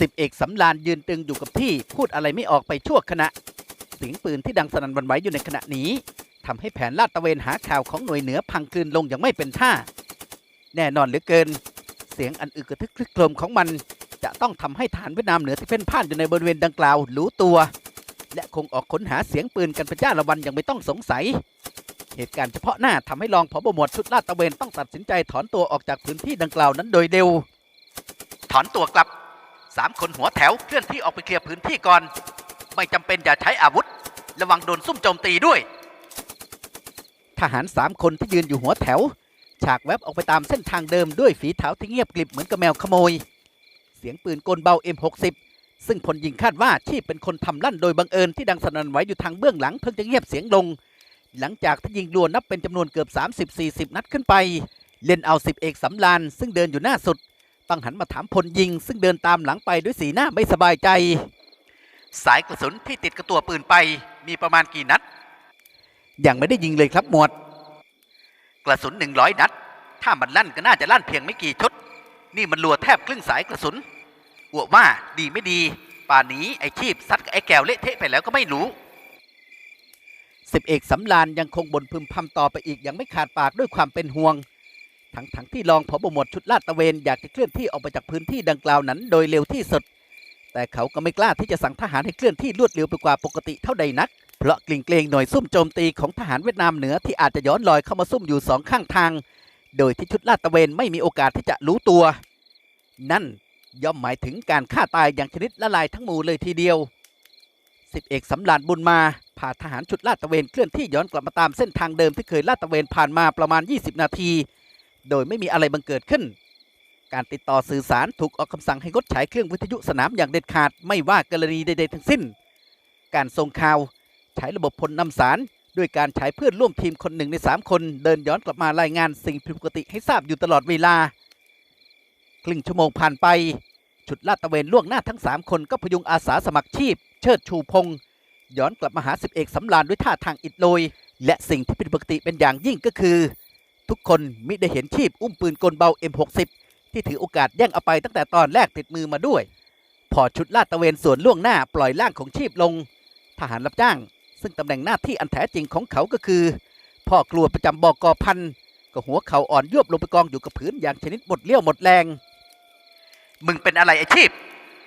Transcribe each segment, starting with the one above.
สิบเอกสำรานยืนตึงอยู่กับที่พูดอะไรไม่ออกไปชั่วขณะเสียงปืนที่ดังสนั่นวันไหวอยู่ในขณะนี้ทำให้แผนลาดตระเวนหาข่าวของหน่วยเหนือพังคลืนลงอย่างไม่เป็นท่า แน่นอนเหลือเกิน เสียงอันอึกระทึกคลึกโครมของมัน จะต้องทำให้ฐานเวียดนามเหนือที่เพ่นพ่านอยู่ในบริเวณดังกล่าวรู้ตัว และคงออกค้นหาเสียงปืนกันเป็นจ้าละวันอย่างไม่ต้องสงสัย เหตุการณ์เฉพาะหน้าทำให้รองผบหมวดชุดลาดตระเวนต้องตัดสินใจถอนตัวออกจากพื้นที่ดังกล่าวนั้นโดยเร็ว ถอนตัวกลับ สามคนหัวแถวเคลื่อนที่ออกไปเคลียร์พื้นที่ก่อน ไม่จำเป็นอย่าใช้อาวุธ ระวังโดนซุ่มโจมตีด้วย ทหารสามคนที่ยืนอยู่หัวแถว ฉากแวบออกไปตามเส้นทางเดิมด้วยฝีเท้าที่เงียบกริบเหมือนกับแมวขโมย เสียงปืนกลเบา M60 ซึ่งพลยิงคาดว่าชีพเป็นคนทำลั่นโดยบังเอิญที่ดังสนั่นไหวอยู่ทางเบื้องหลังเพิ่งจะเงียบเสียงลง หลังจากที่ยิงรัวนับเป็นจำนวนเกือบ 30-40 นัดขึ้นไป เล่นเอาสิบเอกสำรานซึ่งเดินอยู่หน้าสุด ต้องหันมาถามพลยิง ซึ่งเดินตามหลังไปด้วยสีหน้าไม่สบายใจ สายกระสุนที่ติดกับตัวปืนไปมีประมาณกี่นัด ยังไม่ได้ยิงเลยครับหมวด กระสุน100นัด ถ้ามันลั่นก็น่าจะลั่นเพียงไม่กี่ชุด นี่มันรัวแทบครึ่งสายกระสุนอวว่าดีไม่ดี ป่านนี้ไอ้ชีพซัดกับไอ้แก้วเละเทะไปแล้วก็ไม่รู้สิบเอกสำรานยังคงบ่นพึมพำต่อไปอีกอย่างไม่ขาดปากด้วยความเป็นห่วง ทั้งทั้งที่รองผบหมวดชุดลาดตระเวนอยากจะเคลื่อนที่ออกไปจากพื้นที่ดังกล่าวนั้น โดยเร็วที่สุด แต่เขาก็ไม่กล้าที่จะสั่งทหารให้เคลื่อนที่รวดเร็วไปกว่าปกติเท่าใดนัก เพราะกลิ่งเกรงหน่วยซุ่มโจมตีของทหารเวียดนามเหนือที่อาจจะย้อนลอยเข้ามาซุ่มอยู่สองข้างทาง โดยที่ชุดลาดตระเวนไม่มีโอกาสที่จะรู้ตัว นั่นย่อมหมายถึงการฆ่าตายอย่างชนิดละลายทั้งหมู่เลยทีเดียวสิบเอกสำรานบุญมาพาทหารชุดลาดตระเวนเคลื่อนที่ย้อนกลับมาตามเส้นทางเดิมที่เคยลาดตระเวนผ่านมาประมาณ 20 นาที โดยไม่มีอะไรบังเกิดขึ้น การติดต่อสื่อสารถูกออกคำสั่งให้งดใช้เครื่องวิทยุสนามอย่างเด็ดขาดไม่ว่ากรณีใดๆทั้งสิ้น การส่งข่าวใช้ระบบพลนำสารด้วยการใช้เพื่อนร่วมทีมคนหนึ่งใน 3 คน เดินย้อนกลับมารายงานสิ่งผิดปกติให้ทราบอยู่ตลอดเวลา ครึ่งชั่วโมงผ่านไป ชุดลาดตระเวนล่วงหน้าทั้ง 3 คนก็พยุงอาสาสมัครชีพ เชิดชูพงศ์ย้อนกลับมาหาสิบเอกสำรานด้วยท่าทางอิดโรยและสิ่งที่ผิดปกติเป็นอย่างยิ่งก็คือ ทุกคนมิได้เห็นชีพอุ้มปืนกลเบา M60 ที่ถือโอกาสแย่งเอาไปตั้งแต่ตอนแรกติดมือมาด้วย พอชุดลาดตระเวนส่วนล่วงหน้าปล่อยร่างของชีพลง ทหารรับจ้าง ซึ่งตำแหน่งหน้าที่อันแท้จริงของเขาก็คือพ่อกลัวประจำบกพันก็หัวเข่าอ่อนยวบลงไปกองอยู่กับพื้นอย่างชนิดหมดเลี้ยวหมดแรง มึงเป็นอะไรไอชีพ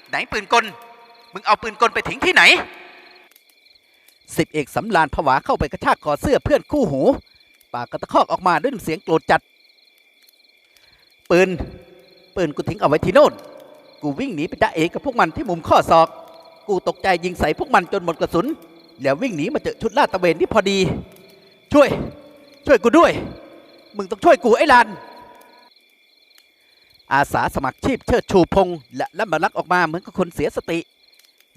ไหนปืนกล มึงเอาปืนกลไปทิ้งที่ไหนสิบเอกสำรานผวาเข้าไปกระชากคอเสื้อเพื่อนคู่หู ปากกระตะคอกออกมาด้วยน้ำเสียงโกรธจัด ปืน ปืนกูทิ้งเอาไว้ที่โน่น กูวิ่งหนีไปจ้าเอกกับพวกมันที่มุมข้อศอก กูตกใจยิงใส่พวกมันจนหมดกระสุน แล้ววิ่งหนีมาเจอชุดลาดตะเวนที่พอดี ช่วย ช่วยกูด้วย มึงต้องช่วยกูไอ้ลานอาสาสมัครชีพเชิดชูพงและละมาลักออกมาเหมือนกับคนเสียสติ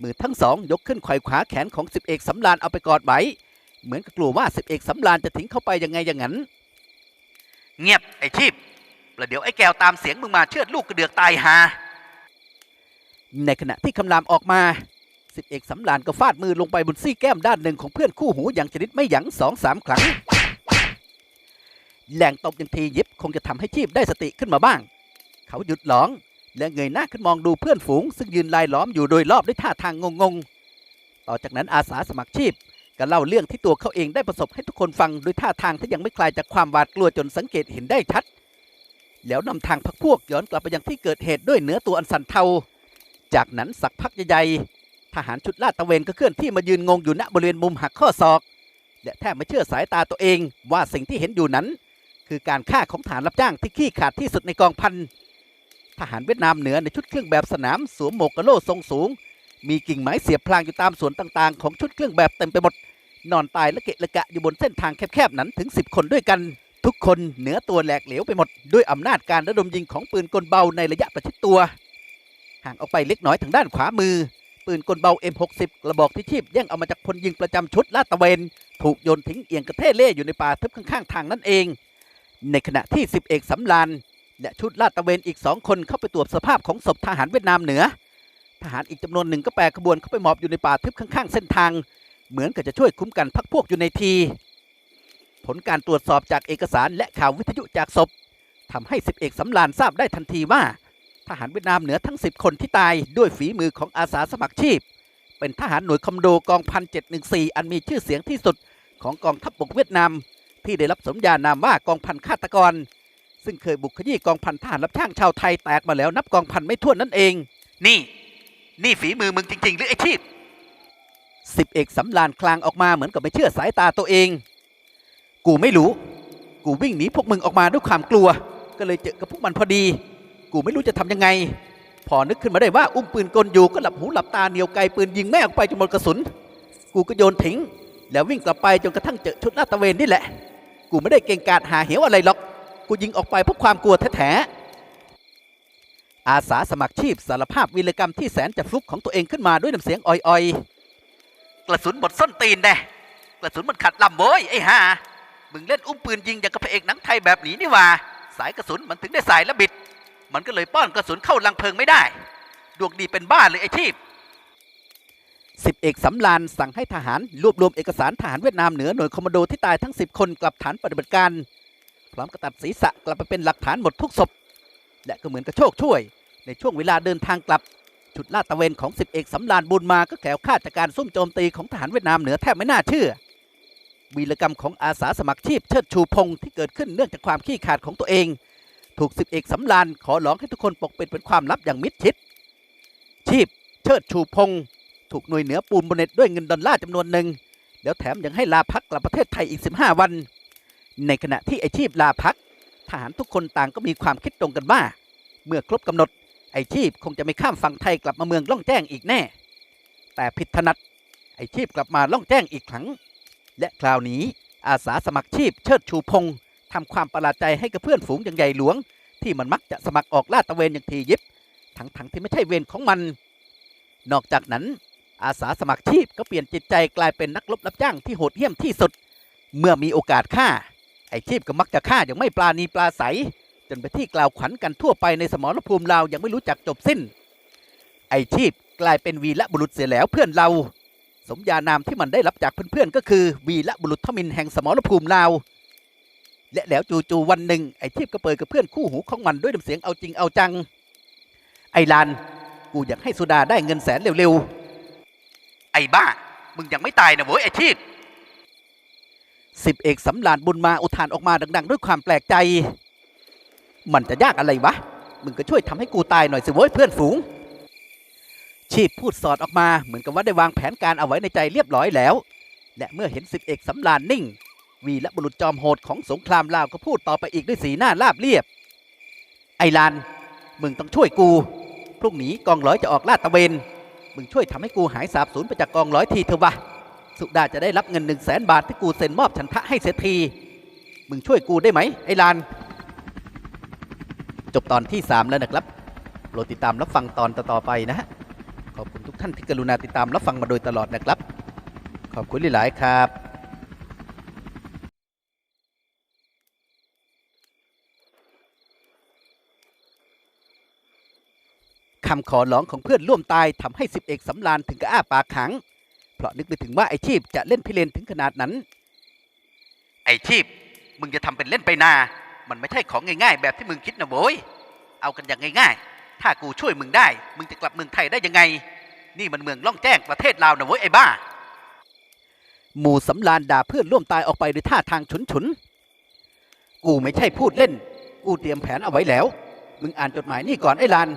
มือทั้งสองยกขึ้นไขว่ขวาแขนของสิบเอกสำรานเอาไปกอดไว้ เหมือนกับกลัวว่าสิบเอกสำรานจะทิ้งเข้าไปยังไงอย่างนั้น เงียบไอ้ชีพประเดี๋ยวไอ้แก้วตามเสียงมึงมาเชือดลูกกระเดือกตายหาในขณะที่คำรามออกมาสิบเอกสำรานก็ฟาดมือลงไปบนซี่แก้มด้านหนึ่งของเพื่อนคู่หูอย่างชนิดไม่หยั้งสองสามครั้งแหล่งตบอย่างทียิบคงจะทำให้ชีพได้สติขึ้นมาบ้าง เขาหยุดหลองและเงยหน้าขึ้นมองดูเพื่อนฝูง ซึ่งยืนลายล้อมอยู่โดยรอบด้วยท่าทางงงๆ ต่อจากนั้นอาสาสมัครชีพ ก็เล่าเรื่องที่ตัวเขาเองได้ประสบให้ทุกคนฟังโดยท่าทางที่ยังไม่คลายจากความหวาดกลัวจนสังเกตเห็นได้ชัด แล้วนำทางพักพวกย้อนกลับไปยังที่เกิดเหตุด้วยเนื้อตัวอันสั่นเทา จากนั้นสักพักใหญ่ๆทหารชุดลาดตระเวนก็เคลื่อนที่มายืนงงอยู่ณบริเวณมุมหักข้อศอก และแทบไม่เชื่อสายตาตัวเองว่าสิ่งที่เห็นอยู่นั้น คือการฆ่าของฐานรับจ้างที่ขี้ขาดที่สุดในกองพันทหารเวียดนามเหนือในชุดเครื่องแบบสนามสวมหมวกกะโหลทรงสูง มีกิ่งไม้เสียบพลางอยู่ตามสวนต่างๆ ของชุดเครื่องแบบเต็มไปหมด นอนตายและเกะระกะอยู่บนเส้นทางแคบๆนั้นถึง 10 คนด้วยกัน ทุกคนเหนือตัวแหลกเหลวไปหมด ด้วยอำนาจการระดมยิงของปืนกลเบาในระยะประชิดตัว ห่างออกไปเล็กน้อยทางด้านขวามือ ปืนกลเบา M60 กระบอกที่ชีพแย่งเอามาจากพลยิงประจำชุดลาดตระเวน ถูกโยนทิ้งเอียงกระเทเล่อยู่ในป่าทึบข้างๆทางนั่นเอง ในขณะที่สิบเอกสำรานและชุดลาดตระเวนอีกสองคนเข้าไปตรวจสภาพของศพทหารเวียดนามเหนือ ทหารอีกจำนวนหนึ่งก็แปรขบวนเข้าไปหมอบอยู่ในป่าทึบข้างๆเส้นทาง เหมือนกับจะช่วยคุ้มกันพักพวกอยู่ในที ผลการตรวจสอบจากเอกสารและข่าววิทยุจากศพทำให้สิบเอกสำรานทราบได้ทันทีว่า ทหารเวียดนามเหนือทั้ง 10 คนที่ตายด้วยฝีมือของอาสาสมัครชีพ เป็นทหารหน่วยคอมโดกองพัน714อันมีชื่อเสียงที่สุดของกองทัพบบกเวียดนาม ที่ได้รับสมญานามว่ากองพันฆาตกร ซึ่งเคยบุกขยี้กองพันทหารรับจ้างชาวไทยแตกมาแล้วนับกองพันไม่ถ้วนนั่นเอง นี่ นี่ฝีมือมึงจริง ๆ หรือไอ้ชีพสิบเอกสำลานคลางออกมาเหมือนกับไม่เชื่อสายตาตัวเอง กูไม่รู้ กูวิ่งหนีพวกมึงออกมาด้วยความกลัว ก็เลยเจอกับพวกมันพอดี กูไม่รู้จะทำยังไง พอนึกขึ้นมาได้ว่าอุ้มปืนกลอยู่ก็หลับหูหลับตาเหนียวไกลปืนยิงแม่ออกไปจนหมดกระสุน กูก็โยนทิ้ง แล้ววิ่งกลับไปจนกระทั่งเจอชุดลาดตระเวนนี่แหละ กูไม่ได้เก่งกาจหาเหวอะไรหรอก กูยิงออกไปเพราะความกลัวแท้ๆ อาสาสมัครชีพสารภาพวีรกรรมที่แสนจะฟลุกของตัวเองขึ้นมาด้วยน้ำเสียงอ่อยๆ กระสุนหมดส้นตีนแน่กระสุนมันขัดลำโบยไอ้ห่ามึงเล่นอุ้มปืนยิงอย่างกับพระเอกหนังไทยแบบนี้นี่ว่า สายกระสุนมันถึงได้สายและบิด มันก็เลยป้อนกระสุนเข้าลังเพลิงไม่ได้ ดวงดีเป็นบ้าเลยไอ้ชีพสิบเอกสำลานสั่งให้ทหารรวบรวมเอกสารทหารเวียดนามเหนือหน่วยคอมมานโดที่ตายทั้ง 10 คนกลับฐานปฏิบัติการ พร้อมกระตัดศีรษะกลับไปเป็นหลักฐานหมดทุกศพ และก็เหมือนกระโชคช่วย ในช่วงเวลาเดินทางกลับจุดลาดตะเวนของสิบเอกสำลานบุญมาก็แขวคลาดจากการซุ่มโจมตีของทหารเวียดนามเหนือแทบไม่น่าเชื่อวีรกรรมของอาสาสมัครชีพเชิดชูพงศ์ที่เกิดขึ้นเนื่องจากความขี้ขาดของตัวเอง ถูกสิบเอกสำลานขอร้องให้ทุกคนปกปิดเป็นความลับอย่างมิดชิด ชีพเชิดชูพงศ์ถูกหน่วยเหนือปูนบนเน็ตด้วยเงินดอลลาร์จำนวนหนึ่งแล้วแถมยังให้ลาพักกลับประเทศไทยอีก 15 วัน ในขณะที่ไอชีพลาพักทหารทุกคนต่างก็มีความคิดตรงกันว่า เมื่อครบกำหนด ไอชีพคงจะไม่ข้ามฝั่งไทยกลับมาเมืองล่องแจ้งอีกแน่ แต่ผิดถนัดไอชีพกลับมาล่องแจ้งอีกครั้ง และคราวนี้อาสาสมัครชีพเชิดชูพงศ์ทำความประหลาดใจให้กับเพื่อนฝูงอย่างใหญ่หลวง ที่มันมักจะสมัครออกลาดตระเวนอย่างทียิบ ทั้งๆที่ไม่ใช่เวรของมัน นอกจากนั้น อาสาสมัครชีพก็เปลี่ยนจิตใจกลายเป็นนักรบรับจ้างที่โหดเหี้ยมที่สุด เมื่อมีโอกาสฆ่า ไอชีพก็มักจะฆ่าอย่างไม่ปราณีปราศัย จนไปที่กล่าวขวัญกันทั่วไปในสมรภูมิเรายังไม่รู้จักจบสิ้น ไอชีพกลายเป็นวีละบุรุษเสียแล้วเพื่อนเรา สมญานามที่มันได้รับจากเพื่อนๆก็คือ วีละบุรุษทมินแห่งสมรภูมิลาและแล้วจู่ๆวันหนึ่งไอ้ทีพก็เปิดกับเพื่อนคู่หูของมันด้วยน้ำเสียงเอาจริงเอาจัง ไอ้ลานกูอยากให้สุดาได้เงินแสนเร็วๆ ไอ้บ้า มึงยังไม่ตายนะเว้ยไอ้ทีพสิบเอกสำลานบุญมาอุทานออกมาดัง ๆ ด้วยความแปลกใจ มันจะยากอะไรวะ มึงก็ช่วยทำให้กูตายหน่อยสิเว้ยเพื่อนฝูง ชีพพูดสอดออกมาเหมือนกับว่าได้วางแผนการเอาไว้ในใจเรียบร้อยแล้ว และเมื่อเห็นสิบเอกสำลานนิ่ง วีและบุรุษจอมโหดของสงครามลาวก็พูดต่อไปอีกด้วยสีหน้าราบเรียบ ไอลาน มึงต้องช่วยกู พรุ่งนี้กองร้อยจะออกลาดตะเวน มึงช่วยทำให้กูหายสาบสูญไปจากกองร้อยทีเถอะวะ สุดาจะได้รับเงินหนึ่งแสนบาทที่กูเซ็นมอบฉันทะให้เสียที มึงช่วยกูได้ไหมไอลาน จบตอนที่ 3 แล้วนะครับโปรดติดตามรับฟังตอนต่อๆไปนะฮะขอบคุณทุกท่านที่กรุณาติดตามรับฟังมาโดยตลอดนะครับ ขอบคุณหลายๆครับคำขอร้องของเพื่อนร่วมตายทำให้สิบเอกสำรานถึงกับอ้าปากขัง เพราะนึกไปถึงว่าไอชีพจะเล่นพิเรนถึงขนาดนั้น ไอชีพมึงจะทำเป็นเล่นไปนา มันไม่ใช่ของง่ายๆ แบบที่มึงคิดนะโว้ยเอากันอย่างง่ายๆ ถ้ากูช่วยมึงได้ มึงจะกลับเมืองไทยได้ยังไง นี่มันเมืองล่องแจ้งประเทศลาวนะเว้ยไอ้บ้า หมู่สำรานด่าเพื่อนร่วมตายออกไปด้วยท่าทางฉุนฉุนกูไม่ใช่พูดเล่น กูเตรียมแผนเอาไว้แล้ว มึงอ่านจดหมายนี่ก่อนไอ้ลาน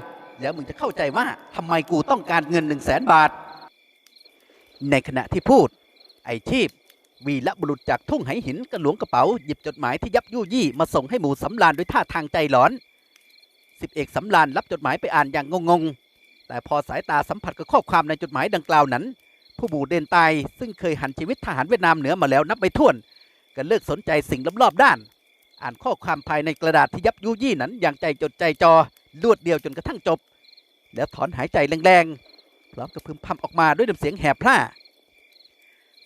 แล้วมึงจะเข้าใจว่าทำไมกูต้องการเงินหนึ่งแสนบาท ในขณะที่พูด ไอ้ชีพ วีละบุรุษจากทุ่งไหหินกระหลวงกระเป๋า หยิบจดหมายที่ยับยุยี่มาส่งให้หมู่สำรานด้วยท่าทางใจหลอน สิบเอกสำรานรับจดหมายไปอ่านอย่างงงๆ แต่พอสายตาสัมผัสกับข้อความในจดหมายดังกล่าวนั้น ผู้บูเดนตายซึ่งเคยหันชีวิตทหารเวียดนามเหนือมาแล้วนับไม่ถ้วน ก็เลิกสนใจสิ่งรอบๆด้าน อ่านข้อความภายในกระดาษที่ยับยุยี่นั้น อย่างใจจดใจจอรวดเดียวจนกระทั่งจบ แล้วถอนหายใจแรงๆพร้อมกับพึมพำออกมาด้วยน้ำเสียงแหบพร่า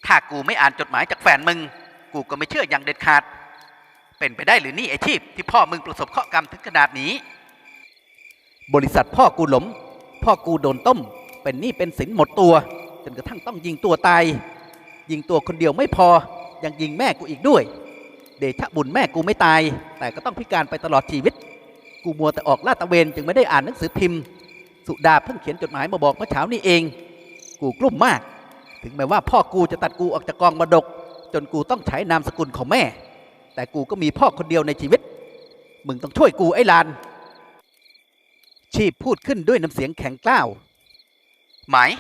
ถ้ากูไม่อ่านจดหมายจากแฟนมึง กูก็ไม่เชื่ออย่างเด็ดขาด เป็นไปได้หรือนี่ไอชีพที่พ่อมึงประสบเคราะห์กรรมถึงขนาดนี้ บริษัทพ่อกูหลม พ่อกูโดนต้ม เป็นหนี้เป็นสินหมดตัว จนกระทั่งต้องยิงตัวตาย ยิงตัวคนเดียวไม่พอ ยังยิงแม่กูอีกด้วย เดชะบุญแม่กูไม่ตาย แต่ก็ต้องพิการไปตลอดชีวิต กูมัวแต่ออกลาดตะเวนจึงไม่ได้อ่านหนังสือพิมพ์ สุดาเพิ่งเขียนจดหมายมาบอกเมื่อเช้านี้เอง กูกลุ้มมาก ถึงแม้ว่าพ่อกูจะตัดกูออกจากกองมรดก จนกูต้องใช้นามสกุลของแม่ แต่กูก็มีพ่อคนเดียวในชีวิต มึงต้องช่วยกูไอ้ลาน ชีพพูดขึ้นด้วยน้ำเสียงแข็งกล้าว หมาย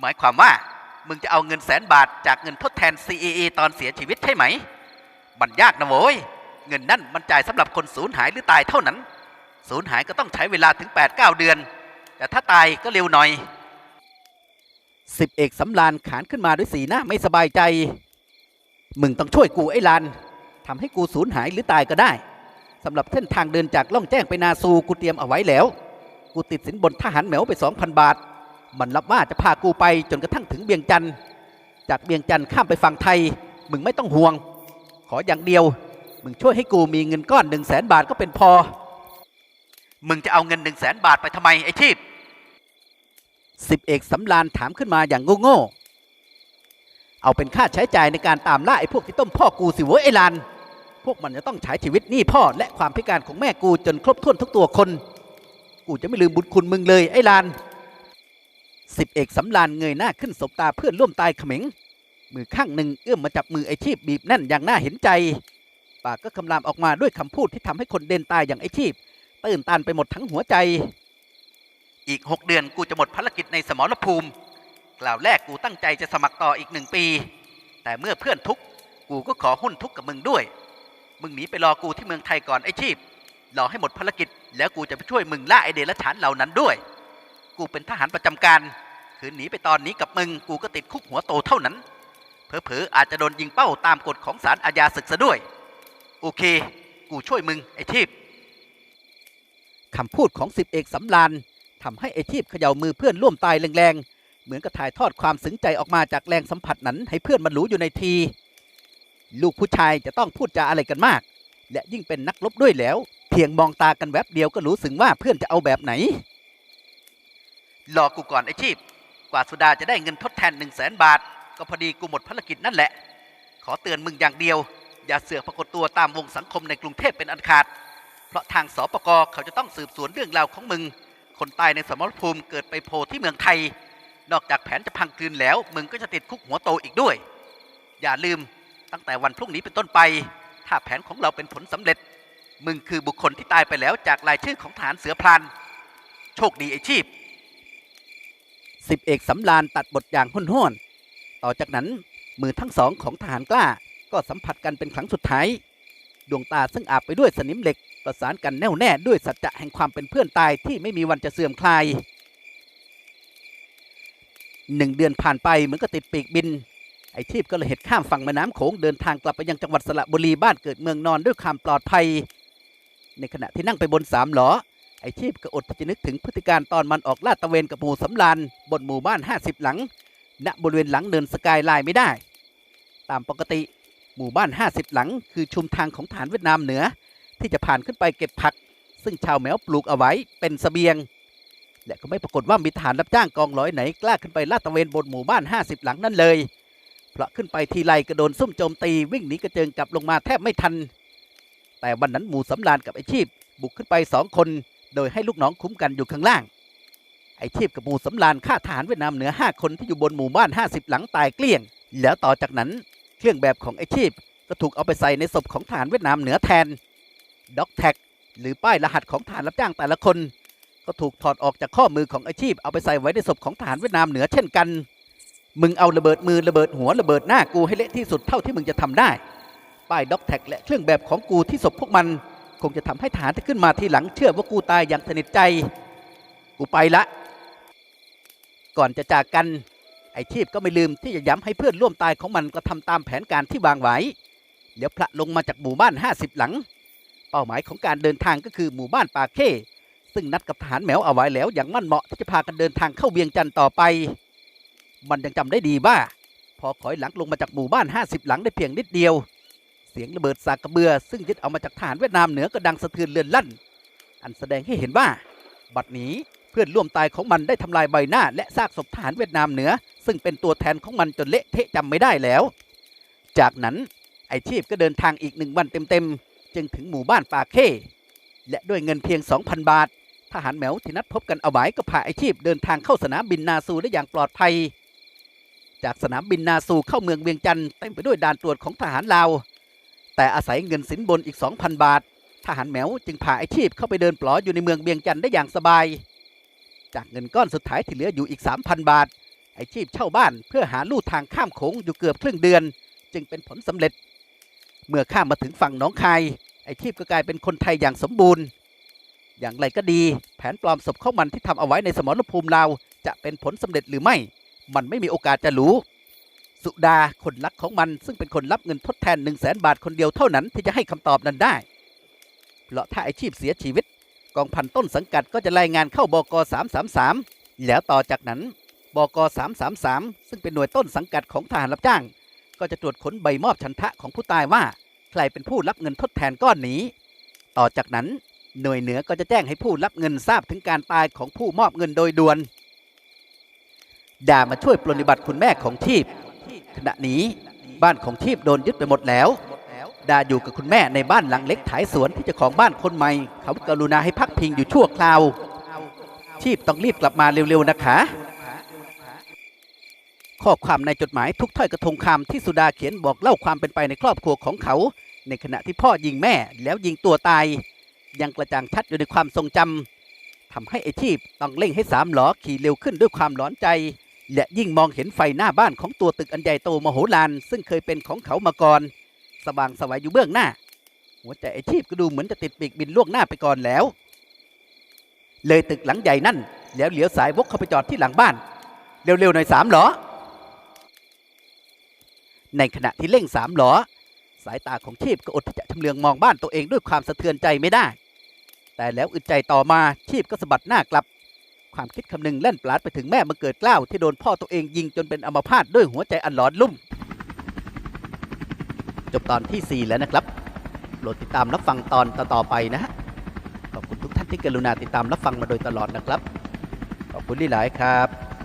หมายความว่า มึงจะเอาเงินแสนบาทจากเงินทดแทน CAA ตอนเสียชีวิตใช่ไหม มันยากนะโว้ย เงินนั่นมันจ่ายสำหรับคนสูญหายหรือตายเท่านั้น สูญหายก็ต้องใช้เวลาถึง 8-9 เดือน แต่ถ้าตายก็เร็วหน่อย สิบเอกสำรานขานขึ้นมาด้วยสีหน้าไม่สบายใจ มึงต้องช่วยกูไอ้ลานทำให้กูสูญหายหรือตายก็ได้สำหรับเส้นทางเดินจากล่องแจ้งไปนาซูกูเตรียมเอาไว้แล้ว กูติดสินบนทหารแหมวไปสองพันบาท มันรับว่าจะพากูไปจนกระทั่งถึงเบียงจันทร์จากเบียงจันทร์ข้ามไปฝั่งไทย มึงไม่ต้องห่วง ขออย่างเดียว มึงช่วยให้กูมีเงินก้อนหนึ่งแสนบาทก็เป็นพอ มึงจะเอาเงินหนึ่งแสนบาทไปทำไมไอ้ชีพ สิบเอกสำรานถามขึ้นมาอย่างโง่ๆเอาเป็นค่าใช้จ่ายในการตามล่าไอ้พวกที่ต้มพ่อกูสิเว้ยไอ้ลาน พวกมันจะต้องใช้ชีวิตหนี้พ่อและความพิการของแม่กูจนครบถ้วนทุกตัวคน กูจะไม่ลืมบุญคุณมึงเลยไอ้ลานสิบเอกสำรานเงยหน้าขึ้นสบตาเพื่อนร่วมตายเขม็งมือข้างหนึ่งเอื้อมมาจับมือไอ้ชีพบีบแน่นอย่างน่าเห็นใจ ปากก็คำรามออกมาด้วยคำพูดที่ทำให้คนเดินตายอย่างไอ้ชีพตื่นตันไปหมดทั้งหัวใจ อีกหกเดือนกูจะหมดภารกิจในสมรภูมิ กล่าวแรกกูตั้งใจจะสมัครต่ออีกหนึ่งปี แต่เมื่อเพื่อนทุกกูก็ขอหุ้นทุกกับมึงด้วย มึงหนีไปรอกูที่เมืองไทยก่อนไอ้ชีพ รอให้หมดภารกิจ แล้วกูจะไปช่วยมึงล่าไอเดรัจฉานเหล่านั้นด้วย กูเป็นทหารประจำการ คืนหนีไปตอนนี้กับมึงกูก็ติดคุกหัวโตเท่านั้น เผลอๆอาจจะโดนยิงเป้าตามกฎของศาลอาญาศึกซะด้วย โอเค กูช่วยมึงไอ้ชีพคำพูดของสิบเอกสำราน ทำให้ไอ้ชีพเขย่ามือเพื่อนร่วมตายแรงๆ เหมือนกับถ่ายทอดความซึ้งใจออกมาจากแรงสัมผัสนั้น ให้เพื่อนมันรู้อยู่ในที ลูกผู้ชายจะต้องพูดจาอะไรกันมาก และยิ่งเป็นนักรบด้วยแล้ว เพียงมองตากันแวบเดียวก็รู้สึงว่าเพื่อนจะเอาแบบไหนรอกูก่อนไอชีพ กว่าสุดาจะได้เงินทดแทนหนึ่งแสนบาท ก็พอดีกูหมดภารกิจนั่นแหละ ขอเตือนมึงอย่างเดียว อย่าเสือกปรากฏตัวตามวงสังคมในกรุงเทพเป็นอันขาด เพราะทางสปกเขาจะต้องสืบสวนเรื่องราวของมึง คนตายในสมรภูมิเกิดไปโผล่ที่เมืองไทย นอกจากแผนจะพังคืนแล้ว มึงก็จะติดคุกหัวโตอีกด้วย อย่าลืมตั้งแต่วันพรุ่งนี้เป็นต้นไป ถ้าแผนของเราเป็นผลสำเร็จ มึงคือบุคคลที่ตายไปแล้วจากรายชื่อของทหารเสือพรานโชคดีไอชีพสิบเอกสำรานตัดบทอย่างห้นห้นต่อจากนั้นมือทั้งสองของทหารกล้าก็สัมผัสกันเป็นครั้งสุดท้าย ดวงตาซึ่งอาบไปด้วยสนิมเหล็ก ประสานกันแน่วแน่ด้วยสัจจะแห่งความเป็นเพื่อนตายที่ไม่มีวันจะเสื่อมคลายหนึ่งเดือนผ่านไปเหมือนก็ติดปีกบิน ไอ้ทีพก็เลยเหตุข้ามฝั่งแม่น้ำโขงเดินทางกลับไปยังจังหวัดสระบุรีบ้านเกิดเมืองนอนด้วยความปลอดภัย ในขณะที่นั่งไปบนสามล้อไอ้ชีพก็อดที่จะนึกถึงพฤติการตอนมันออกลาดตระเวนกับหมู่สำรานบนหมู่บ้าน 50 หลัง ณบริเวณหลังเนินสกายไลน์ไม่ได้ ตามปกติหมู่บ้าน 50 หลัง คือชุมทางของฐานเวียดนามเหนือ ที่จะผ่านขึ้นไปเก็บผัก ซึ่งชาวแมวปลูกเอาไว้เป็นเสบียง และก็ไม่ปรากฏว่ามีทหารรับจ้างกองร้อยไหนกล้าขึ้นไปลาดตระเวนบนหมู่บ้าน 50 หลังนั่นเลย เพราะขึ้นไปทีไรก็โดนซุ่มโจมตีวิ่งหนีกระเจิงกลับลงมาแทบไม่ทัน แต่วันนั้นหมู่สำรานกับไอชีพ บุกขึ้นไปสองคน โดยให้ลูกน้องคุ้มกันอยู่ข้างล่าง ไอชีพกับหมู่สำรานฆ่าทหารเวียดนามเหนือห้าคนที่อยู่บนหมู่บ้าน 50 หลังตายเกลี้ยง แล้วต่อจากนั้นเครื่องแบบของไอชีพก็ถูกเอาไปใส่ในศพของทหารเวียดนามเหนือแทน ด็อกแท็กหรือป้ายรหัสของทหารรับจ้างแต่ละคน ก็ถูกถอดออกจากข้อมือของไอชีพเอาไปใส่ไว้ในศพของทหารเวียดนามเหนือเช่นกัน มึงเอาระเบิดมือระเบิดหัวระเบิดหน้ากูให้เละที่สุดเท่าที่มึงจะทำได้ ป้ายด็อกแท็กและเครื่องแบบของกูที่ศพพวกมัน คงจะทำให้ทหารที่ขึ้นมาทีหลังเชื่อว่ากูตายอย่างสนิทใจ กูไปละ ก่อนจะจากกันไอ้ชีพก็ไม่ลืมที่จะย้ำให้เพื่อนร่วมตายของมันก็ทำตามแผนการที่วางไว้ เดี๋ยวพระลงมาจากหมู่บ้าน 50 หลัง เป้าหมายของการเดินทางก็คือหมู่บ้านปาเข้ซึ่งนัดกับทหารแมวเอาไว้แล้วอย่างมั่นเหมาะที่จะพากันเดินทางเข้าเวียงจันทร์ต่อไป มันยังจำได้ดีว่า พอถอยหลังลงมาจากหมู่บ้าน 50 หลังได้เพียงนิดเดียว เสียงระเบิดสากกระเบือ ซึ่งยึดเอามาจากทหารเวียดนามเหนือก็ดังสะเทือนเลือนลั่น อันแสดงให้เห็นว่า บัดนี้เพื่อนร่วมตายของมันได้ทำลายใบหน้า และซากศพทหารเวียดนามเหนือ ซึ่งเป็นตัวแทนของมันจนเละเทะจำไม่ได้แล้ว จากนั้นไอชีพก็เดินทางอีกหนึ่งวันเต็มๆ จึงถึงหมู่บ้านป่าเข้ และด้วยเงินเพียง 2,000 บาท ทหารแหมวที่นัดพบกันเอาไว้ก็พาไอชีพเดินทางเข้าสนามบินนาซูได้อย่างปลอดภัย จากสนามบินนาซูเข้าเมืองเวียงจันทร์เต็มไปด้วยด่านตรวจของทหารลาว แต่อาศัยเงินสินบนอีก 2,000 บาท ทหารแหมวจึงพาไอชีพเข้าไปเดินปลออยู่ในเมืองเวียงจันทร์ได้อย่างสบาย จากเงินก้อนสุดท้ายที่เหลืออยู่อีก 3,000 บาทไอชีพเช่าบ้านเพื่อหาลู่ทางข้ามโขงอยู่เกือบครึ่งเดือน จึงเป็นผลสำเร็จ เมื่อข้ามมาถึงฝั่งหนองคาย ไอ้ชีพก็กลายเป็นคนไทยอย่างสมบูรณ์ อย่างไรก็ดี แผนปลอมศพของมันที่ทำเอาไว้ในสมรภูมิลาจะเป็นผลสำเร็จหรือไม่ มันไม่มีโอกาสจะรู้ สุดาคนรักของมันซึ่งเป็นคนรับเงินทดแทน1 0 0 0 0แสนบาทคนเดียวเท่านั้นที่จะให้คำตอบนั้นได้เพราะถ้าไอชีพเสียชีวิต กองพันต้นสังกัดก็จะรายงานเข้าบก333 แล้วต่อจากนั้นบก333 ซึ่งเป็นหน่วยต้นสังกัดของทหารรับจ้าง ก็จะตรวจค้นใบมอบชันทะของผู้ตายว่า รเป็นผู้รับเงินทดแทนก้อนนี้ ต่อจากนั้นหน่วยเหนือก็จะแจ้งให้ผู้รับเงินทราบถึงการตายของผู้มอบเงินโดยด่วนดามาช่วยปรนนิบัติคุณแม่ของทีพขณะนี้บ้านของทีพโดนยึดไปหมดแล้ว ดาอยู่กับคุณแม่ในบ้านหลังเล็กถ่ายสวนที่เจ้าของบ้านคนใหม่ เขากรุณาให้พักพิงอยู่ชั่วคราว ทีพต้องรีบกลับมาเร็วๆนะคะ ข้อความในจดหมายทุกถ้อยกระทงคำที่สุดาเขียนบอกเล่าความเป็นไปในครอบครัวของเขา ในขณะที่พ่อยิงแม่แล้วยิงตัวตาย ยังกระจ่างชัดอยู่ในความทรงจำทำให้ไอทีพต้องเร่งให้สามล้อขี่เร็วขึ้นด้วยความร้อนใจ และยิ่งมองเห็นไฟหน้าบ้านของตัวตึกอันใหญ่โตมโหฬารซึ่งเคยเป็นของเขามาก่อน สว่างสวัยอยู่เบื้องหน้า หัวใจไอชีพก็ดูเหมือนจะติดปีกบินล่วงหน้าไปก่อนแล้ว เลยตึกหลังใหญ่นั่น แล้วเหลียวสายวกเข้าไปจอดที่หลังบ้าน เร็วๆหน่อยสามล้อในขณะที่เร่งสามล้อ สายตาของชีพก็อดที่จะชำเลืองมองบ้านตัวเองด้วยความสะเทือนใจไม่ได้ แต่แล้วอึดใจต่อมาชีพก็สะบัดหน้ากลับ ความคิดคำนึงแล่นปลาดไปถึงแม่มาเกิดเกล้าวที่โดนพ่อตัวเองยิงจนเป็นอัมพาตด้วยหัวใจอันหลอนลุ่ม จบตอนที่ 4 แล้วนะครับโปรดติดตามรับฟังตอนต่อๆไปนะฮะขอบคุณทุกท่านที่กรุณาติดตามรับฟังมาโดยตลอดนะครับ ขอบคุณที่หลายครับ